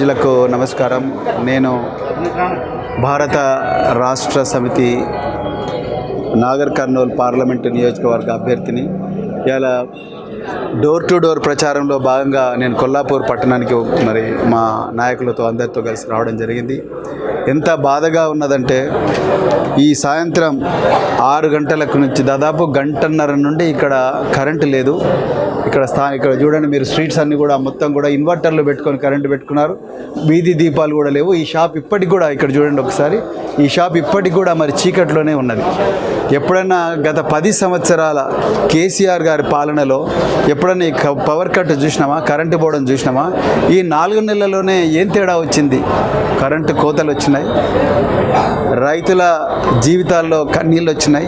ప్రజలకు నమస్కారం. నేను భారత రాష్ట్ర సమితి నాగర్ కర్నూలు పార్లమెంటు నియోజకవర్గ అభ్యర్థిని. ఇలా డోర్ టు డోర్ ప్రచారంలో భాగంగా నేను కొల్లాపూర్ పట్టణానికి మరి మా నాయకులతో అందరితో కలిసి రావడం జరిగింది. ఎంత బాధగా ఉన్నదంటే ఈ సాయంత్రం ఆరు గంటలకు నుంచి దాదాపు గంటన్నర నుండి ఇక్కడ కరెంటు లేదు. ఇక్కడ స్థా ఇక్కడ చూడండి మీరు స్ట్రీట్స్ అన్నీ కూడా మొత్తం కూడా ఇన్వర్టర్లు పెట్టుకొని కరెంటు పెట్టుకున్నారు. వీధి దీపాలు కూడా లేవు. ఈ షాప్ ఇప్పటికి కూడా ఇక్కడ చూడండి ఒకసారి. ఈ షాప్ ఇప్పటికి కూడా మరి చీకట్లోనే ఉన్నది. ఎప్పుడైనా గత పది సంవత్సరాల కేసీఆర్ గారి పాలనలో ఎప్పుడైనా ఈ క- పవర్ కట్ చూసినామా కరెంటు పోవడం చూసినామా ఈ నాలుగు నెలల్లోనే ఏం తేడా వచ్చింది? కరెంటు కోతలు వచ్చినాయి. రైతుల జీవితాల్లో కన్నీళ్ళు వచ్చినాయి.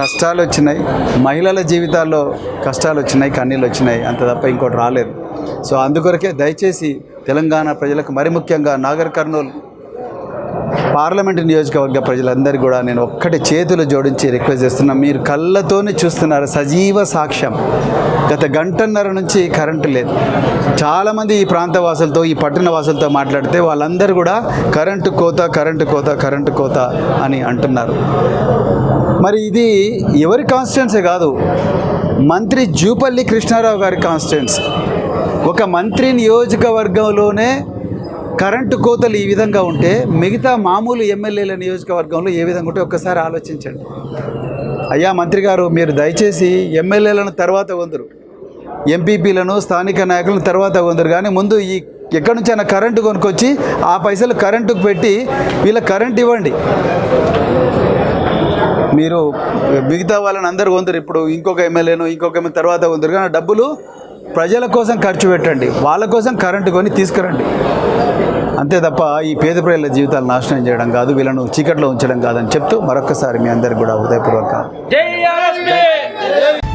కష్టాలు వచ్చినాయి. మహిళల జీవితాల్లో కష్టాలు వచ్చినాయి కన్నీళ్ళు వచ్చినాయి. అంత తప్ప ఇంకోటి రాలేదు. సో అందుకొరకే దయచేసి తెలంగాణ ప్రజలకు మరి ముఖ్యంగా నాగర్ కర్నూలు పార్లమెంట్ నియోజకవర్గ ప్రజలందరూ కూడా నేను ఒక్కటి చేతులు జోడించి రిక్వెస్ట్ చేస్తున్నా మీరు కళ్ళతోనే చూస్తున్నారు సజీవ సాక్ష్యం. గత గంటన్నర నుంచి కరెంటు లేదు. చాలామంది ఈ ప్రాంత వాసులతో ఈ పట్టణ వాసులతో మాట్లాడితే వాళ్ళందరూ కూడా కరెంటు కోత కరెంటు కోత కరెంటు కోత అని అంటున్నారు. మరి ఇది ఎవరి కాన్స్టిట్యున్సీ కాదు మంత్రి జూపల్లి కృష్ణారావు గారి కాన్స్టిట్యున్సీ ఒక మంత్రి నియోజకవర్గంలోనే కరెంటు కోతలు ఈ విధంగా ఉంటే మిగతా మామూలు ఎమ్మెల్యేల నియోజకవర్గంలో ఏ విధంగా ఉంటే ఒక్కసారి ఆలోచించండి. అయ్యా మంత్రి గారు మీరు దయచేసి ఎమ్మెల్యేలను తర్వాత కొందరు ఎంపీపీలను స్థానిక నాయకులను తర్వాత కొందరు. కానీ ముందు ఈ ఎక్కడి నుంచైనా కరెంటు కొనుక్కొచ్చి ఆ పైసలు కరెంటుకు పెట్టి వీళ్ళ కరెంట్ ఇవ్వండి. మీరు మిగతా వాళ్ళని అందరు కొందరు ఇప్పుడు ఇంకొక ఎమ్మెల్యేను ఇంకొక ఎమ్మెల్యే తర్వాత కొందరు. కానీ డబ్బులు ప్రజల కోసం ఖర్చు పెట్టండి. వాళ్ళ కోసం కరెంటు కొని తీసుకురండి. అంతే తప్ప ఈ పేద ప్రజల జీవితాలు నాశనం చేయడం కాదు వీళ్ళను చీకట్లో ఉంచడం కాదని చెప్తూ మరొకసారి మీ అందరికి కూడా హృదయపూర్వక జై